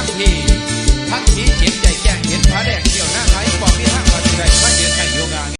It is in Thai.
ทั้งที ทั้งที